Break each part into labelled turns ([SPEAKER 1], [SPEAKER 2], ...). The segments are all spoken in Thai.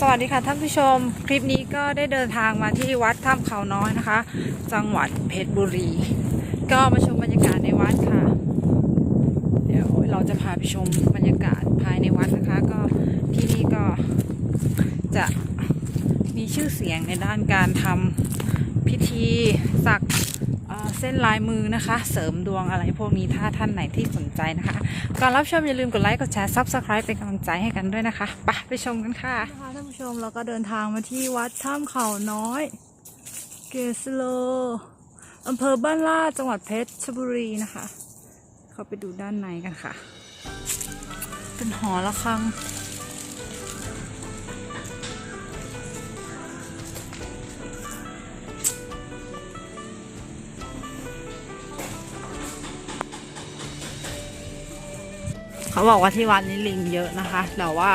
[SPEAKER 1] สวัสดีค่ะท่านผู้ชม คลิปนี้ก็ได้เดินทางมาที่วัดถ้ำเขาน้อยนะคะ จังหวัดเพชรบุรี ก็มาชมบรรยากาศในวัดค่ะ เดี๋ยวเราจะพาไปชมบรรยากาศภายในวัดนะคะ ก็ที่นี่ก็จะมีชื่อเสียงในด้านการทำพิธีสัก เส้นลายมือนะคะ เสริมดวงอะไรพวกนี้ถ้าท่านไหนที่สนใจนะคะ ก่อนรับชมอย่าลืมกดไลค์กดแชร์ Subscribe เป็นกำลังใจให้กันด้วยนะคะไปไปชมกันค่ะท่านผู้ชมเราก็เดินทางมาที่วัดถ้ำเขาน้อย เกสโลอำเภอบ้านลาดจังหวัดเพชรบุรีนะคะ เข้าไปดูด้านในกันค่ะ เป็นหอระฆัง เขาบอกว่าที่วัดนี้ลิงเยอะนะคะ แต่ว่า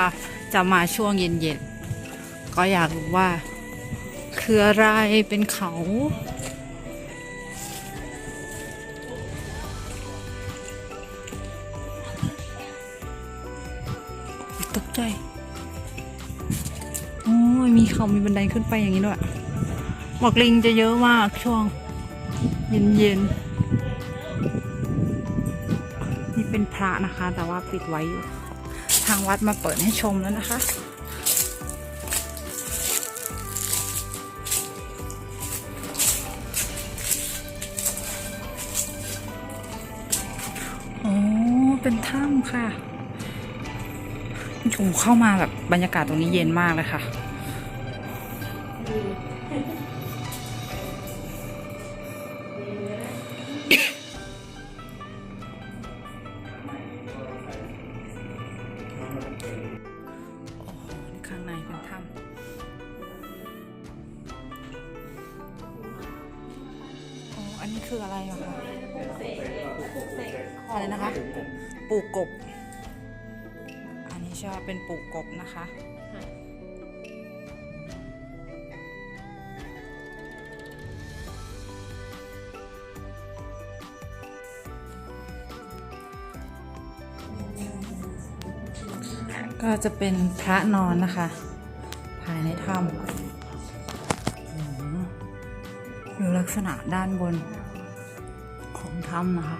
[SPEAKER 1] จะมาช่วงเย็นๆ ก็อยากรู้ว่า คืออะไรเป็นเขา ตกใจโอ้ยมีเขามีบันไดขึ้นไปอย่างนี้ด้วย บอกลิงจะเยอะมากช่วง เย็นๆ เป็นพระนะคะ แต่ว่าปิดไว้อยู่ ทางวัดมาเปิดให้ชมแล้วนะคะ โอ้เป็นถ้ำค่ะโอ้เข้ามาแบบบรรยากาศตรงนี้เย็นมากเลยค่ะ ช่ว่าเป็นปูกบนะคะก็จะเป็นพระนอนนะคะ ภายในถ้ำดูลักษณะด้านบนของถ้ำนะคะ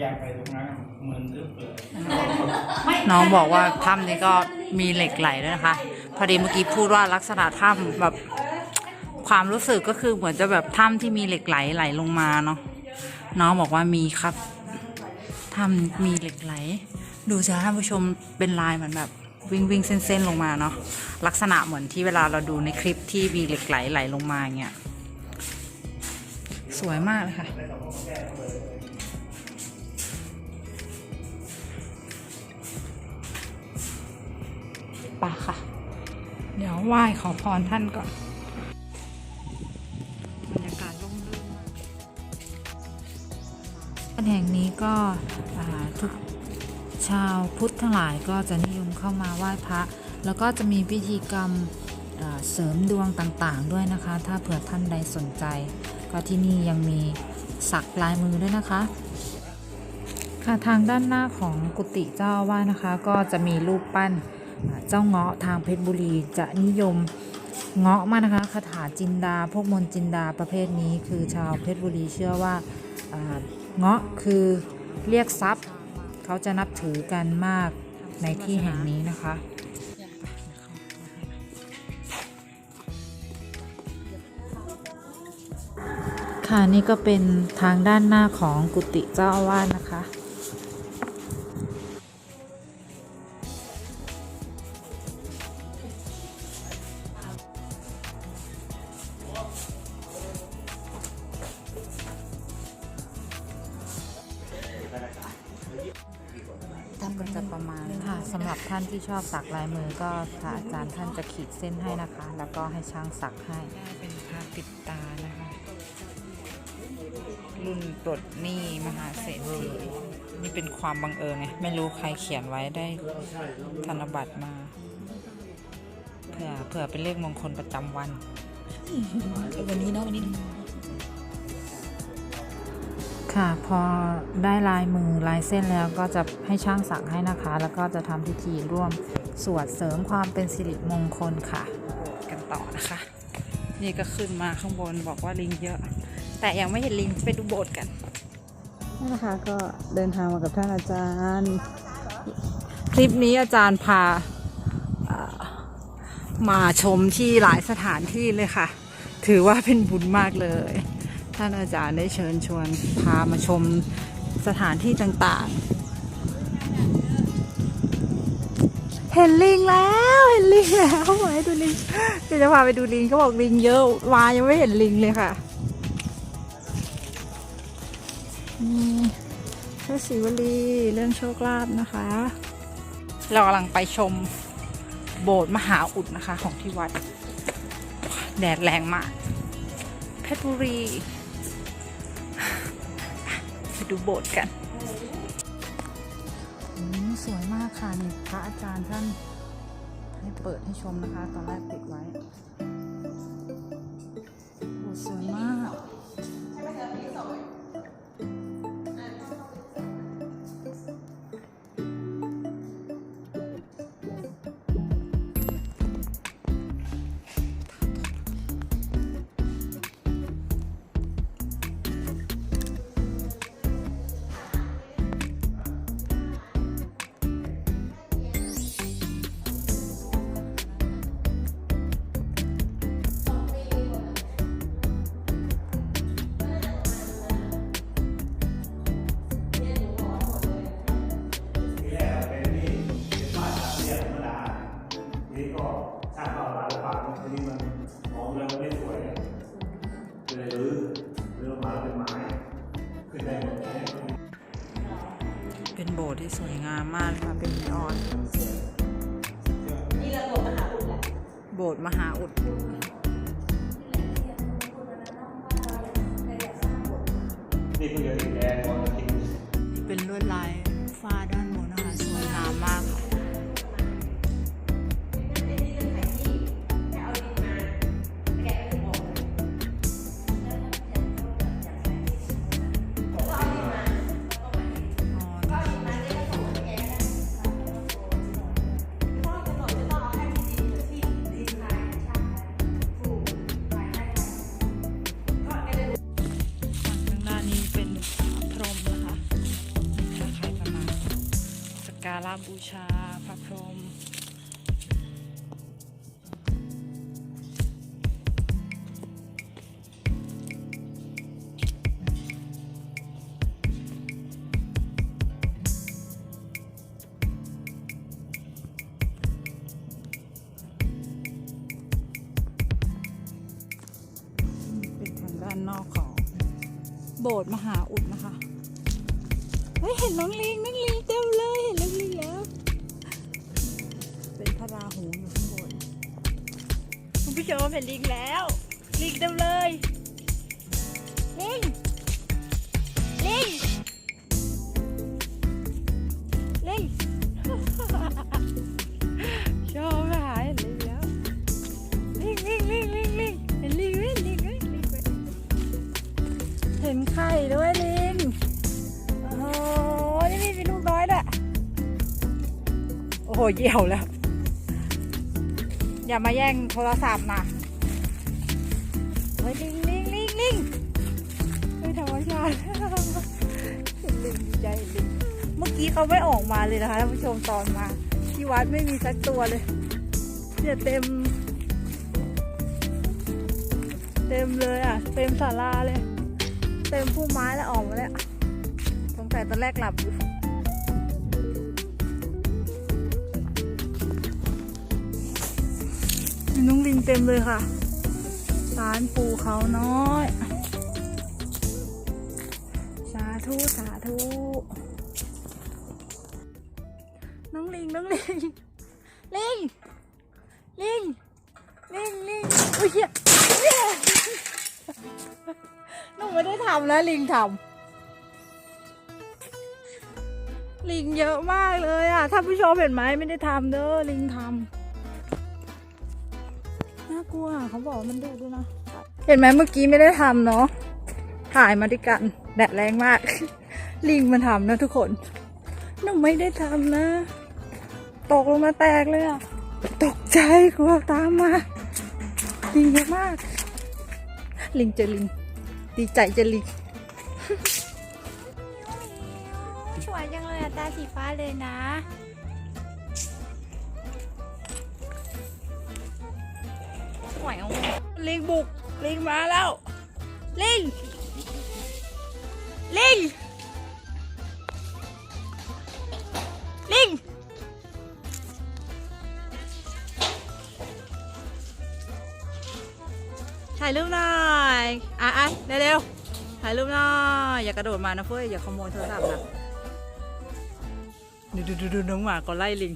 [SPEAKER 2] อยากไปตรงนั้นเหมือนทึบเลย
[SPEAKER 1] น้องบอกว่าถ้ำนี้ก็มีเหล็กไหลด้วยนะคะ พอดีเมื่อกี้พูดว่าลักษณะถ้ำแบบความรู้สึกก็คือเหมือนจะแบบถ้ำที่มีเหล็กไหลไหลลงมาเนาะน้องบอกว่ามีครับถ้ำมีเหล็กไหล ดูสิคะท่านผู้ชมเป็นลายเหมือนแบบวิ่งวิ่งเส้นๆลงมาเนาะลักษณะเหมือนที่เวลาเราดูในคลิปที่มีเหล็กไหลไหลลงมาเงี้ย สวยมากเลยค่ะไปค่ะ เดี๋ยวไหว้ขอพรท่านก่อนบรรยากาศร่มรื่นมากวัดแห่งนี้ก็ทุกชาวพุทธทั้งหลายก็จะนิยมเข้ามาไหว้พระ แล้วก็จะมีพิธีกรรมเสริมดวงต่างๆ ด้วยนะคะ ถ้าเผื่อท่านใดสนใจ ก็ที่นี่ยังมีสักลายมือด้วยนะคะ ค่ะทางด้านหน้าของกุฏิเจ้าอาวานะคะ ก็จะมีรูปปั้นเจ้าเงาะทางเพชรบุรีจะนิยมเงาะมากนะคะคาถาจินดา พวกมนจินดาประเภทนี้ คือชาวเพชรบุรีเชื่อว่าเงาะคือเรียกทรัพย์ เขาจะนับถือกันมากในที่แห่งนี้นะคะ ค่ะนี่ก็เป็นทางด้านหน้าของกุฏิเจ้าอาวาสนะคะคก็จะประมาณค่ะสำหรับท่านที่ชอบสักลายมือก็พระอาจารย์ท่านจะขีดเส้นให้นะคะ แล้วก็ให้ช่างสักให้ ปลดหนี้มหาเศรษฐีนี่เป็นความบังเอิญไงไม่รู้ใครเขียนไว้ได้ธนบัตรมาเผื่อเผื่อเป็นเลขมงคลประจำวัน
[SPEAKER 3] วันนี้เนาะวันนี้
[SPEAKER 1] ค่ะพอได้ลายมือลายเส้นแล้วก็จะให้ช่างสักให้นะคะ แล้วก็จะทำพิธีร่วมสวดเสริมความเป็นสิริมงคลค่ะ กันต่อนะคะ นี่ก็ขึ้นมาข้างบนบอกว่าลิงเยอะ แต่ยังไม่เห็นลิงไปดูโบสถ์กันนี่นะคะก็เดินทางมากับท่านอาจารย์ คลิปนี้อาจารย์พามาชมที่หลายสถานที่เลยค่ะ ถือว่าเป็นบุญมากเลย ท่านอาจารย์ได้เชิญชวนพามาชมสถานที่ต่างๆ เห็นลิงแล้วเห็นลิงแล้วมาให้ดูลิงเดี๋ยวจะพาไปดูลิงก็บอกลิงเยอะวายังไม่เห็นลิงเลยค่ะ นี่พระศิวลีเรื่องโชคลาภนะคะ เรากำลังไปชมโบสถ์มหาอุดนะคะของที่วัด แดดแรงมาก เพชรบุรีไปดูโบสถ์กันสวยมากค่ะนี่พระอาจารย์ท่านให้เปิดให้ชมนะคะ ตอนแรกปิดไว้ สวยมาก
[SPEAKER 4] เป็น
[SPEAKER 1] โบสถ์ที่สวยงามมากเลยค่ะเป็นหินอ่อนโบสถ์มหาอุด
[SPEAKER 4] นี่คือจะติดแอร์ก่อนทิ้ง
[SPEAKER 1] นี่เป็นลวดลาย สถ์มหาอุดนะคะ เฮ้ย เห็นน้องลิงน้องลิงเต็มเลย เห็นน้องลิงแล้ว เป็นพระราหูอยู่ข้างบน คุณผู้ชมเห็นลิงแล้ว ลิงเต็มเลย ลิง ลิง หเยี่ยวแล้ว อย่ามาแย่งโทรศัพท์นะเฮ้ยลิงลิงลิงลิงเฮ้ยธรรมชาติลิงใจนลิงเมื่อกี้เขาไม่ออกมาเลยนะคะท่านผู้ชมตอนมา ที่วัดไม่มีสักตัวเลยเนี่ยเต็ม เต็มเลยอะ เต็มศาลาเลย เต็มพุ่มไม้แล้วออกมาแล้วสงสัยตอนแรกหลับอยู่ มีน้องลิงเต็มเลยค่ะสารปูเขาน้อย สาธุ สาธุน้องลิงน้องลิง ลิง ลิง ลิงอุ้ยเหี้ยเหี้ยหนูไม่ได้ทำนะลิงทำลิงเยอะมากเลยอะท่านผู้ชมเห็นไหมไม่ได้ทำเด้อลิงทำ น่ากลัวอะเขาบอกว่ามันดุด้วยนะ เห็นไหมเมื่อกี้ไม่ได้ทำเนาะ ถ่ายมาด้วยกัน แดดแรงมาก ลิงมันทำนะทุกคน หนูไม่ได้ทำนะ ตกลงมาแตกเลยอะตกใจกลัวตามมาลิงเยอะมาก ลิงเจอลิง ดีใจเจอลิงสวยจังเลยอะตาสีฟ้าเลยนะ สวยอะลิงบุก ลิงมาแล้ว ลิง ลิง ลิง ถ่ายรูปหน่อยอะอะเร็วๆ ถ่ายรูปหน่อย อย่ากระโดดมานะเฟ้ยอย่าขโมยโทรศัพท์นะ ดูดูดูน้องหมาก็ไล่ลิง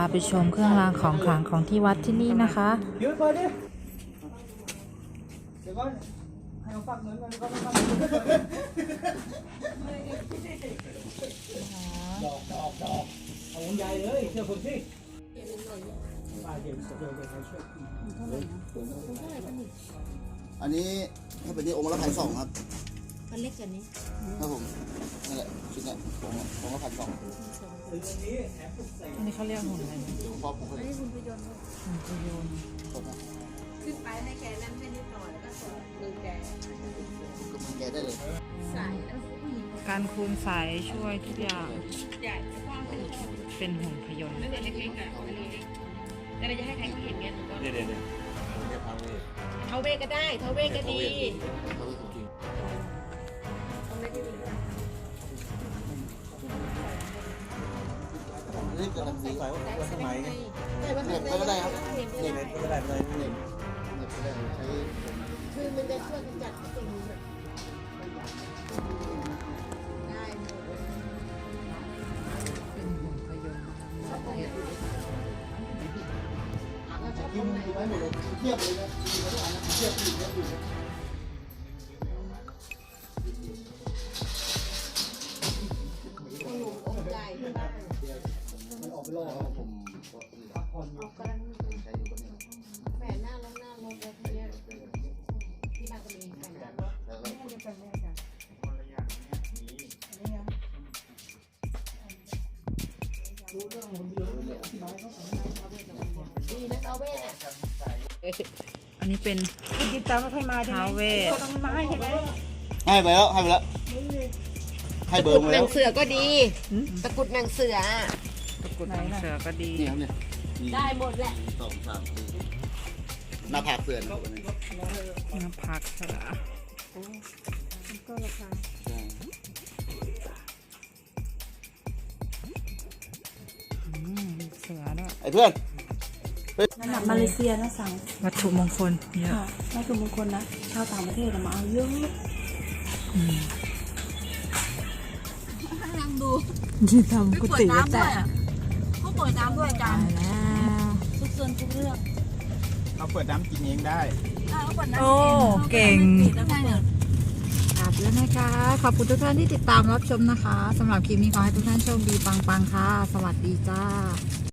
[SPEAKER 1] าไปชมเครื่องรางของขลังของที่วัดที่นี่นะคะ
[SPEAKER 2] ยืดไปดิเดี๋ยวก่อนให้เขาฝากเงินก่อนเขาฝากเงินดอกดอกดอกเอาใหญ่เลยเชื่อผมสิป้าเดี๋ยวเดี๋ยวเดี๋ยวช่วย
[SPEAKER 5] อันนี้ถ้าเป็นที่องค์ละพันสองครับ
[SPEAKER 3] มันเล็กกว่านี้
[SPEAKER 5] ครับผมนั่นแหละชุดเนี้ยองค์ละองค์ละพันสอง
[SPEAKER 2] ซื้ออันนี้แถมปุ๊บใส่
[SPEAKER 1] อันนี้เขาเรียกหุ่นอะไร
[SPEAKER 5] หลวงพ่อผมก็เลย
[SPEAKER 1] หุ่นพยนต์
[SPEAKER 5] ผมนะ
[SPEAKER 3] ขึ้นไปให้แกนั่นแค่นิดหน่อยแล้วก็ส่งมือแก
[SPEAKER 5] ก็มือแกได้เลย
[SPEAKER 3] ใส่แล้วผู้หญิง
[SPEAKER 1] การคูณสายช่วยทุกอย่าง
[SPEAKER 3] ใหญ่กว้างเป็นต้น
[SPEAKER 1] เป็นหุ่นพยนต์
[SPEAKER 3] แล้วเด็กเล็กๆอะแต่เราจะให้ใครเขาเห็นเงี้ยหนูก็
[SPEAKER 4] เดี๋ยวเดี๋ยวเดี๋ยวเดี๋ยวพังเลย
[SPEAKER 3] เท้าเวก็ได้เท้าเวก็ดี
[SPEAKER 5] เเล่นกันแบบนี้
[SPEAKER 4] ใส่ว่าว่าสมัยไง
[SPEAKER 3] แต่ว่า
[SPEAKER 5] เน็ตก็ได้ครับ
[SPEAKER 3] เห็น
[SPEAKER 5] เน็
[SPEAKER 3] เน็
[SPEAKER 5] ต
[SPEAKER 3] ต
[SPEAKER 4] ก็ได้ไม่ได้ไม่ได้
[SPEAKER 5] เน็ตก็ได้ใช้
[SPEAKER 3] คือมันจะช่วยกำจัดสิ่งแบบได้หมด
[SPEAKER 1] เป็นหุ่นพยนต์
[SPEAKER 5] ยิ้มไว้หมดเลยเทียบเลยนะเทียบอยู่เทียบอ ไปล่อผมก็พักผ่อนอยู่
[SPEAKER 3] เอากำลัง
[SPEAKER 5] ใช้อยู่ก็เนี่ย
[SPEAKER 3] แฝงหน้าลงหน้าลงไปทีเนี้ยที่บ้านก็มีแฝงหน้า
[SPEAKER 5] แล้วก็
[SPEAKER 2] คนละอย่างเนี่ยมี
[SPEAKER 3] ดีนะเท้าเวเนี่ย
[SPEAKER 1] อันนี้เป็นท้าวเวท
[SPEAKER 5] ให้ไปแล้วให้ไปแล้วให้เบอร์มา
[SPEAKER 3] ห
[SPEAKER 5] แล้
[SPEAKER 3] นั
[SPEAKER 5] ว
[SPEAKER 3] งเสือก็ดี ตะกุดหนังเสือ
[SPEAKER 1] ตะ กรุดหางเสือก็ดี
[SPEAKER 5] นี่ครับเนี่ย
[SPEAKER 3] ได้หมดแหละ
[SPEAKER 5] สองสามสี่หน้าผากเสื่อนครับ
[SPEAKER 1] หน้าผักเสือ
[SPEAKER 5] ใช่
[SPEAKER 1] อืมเสือด้วย
[SPEAKER 5] ไอ้เพื่อน
[SPEAKER 6] นั่นน่ะมาเลเซียนะสั่ง
[SPEAKER 1] วัตถุมงคลเยอะ
[SPEAKER 6] ค่ะวัตถุมงคลนะ ชาวต่างประเทศน่ะมาเอาเยอะ
[SPEAKER 3] นั่งดู
[SPEAKER 1] ที่ทำกุฏิแต่
[SPEAKER 3] ผู้ป่วยน้ำด้วยอาจารย์
[SPEAKER 1] แล้ว
[SPEAKER 6] ทุกส่วนทุกเรื่อง
[SPEAKER 2] เราเปิดน้ำกินเองได้
[SPEAKER 1] โอ้เก่งกลับแล้วนะคะ ขอบคุณทุกท่านที่ติดตามรับชมนะคะสำหรับคลิปนี้ขอให้ทุกท่านโชคดีปังๆค่ะ สวัสดีจ้า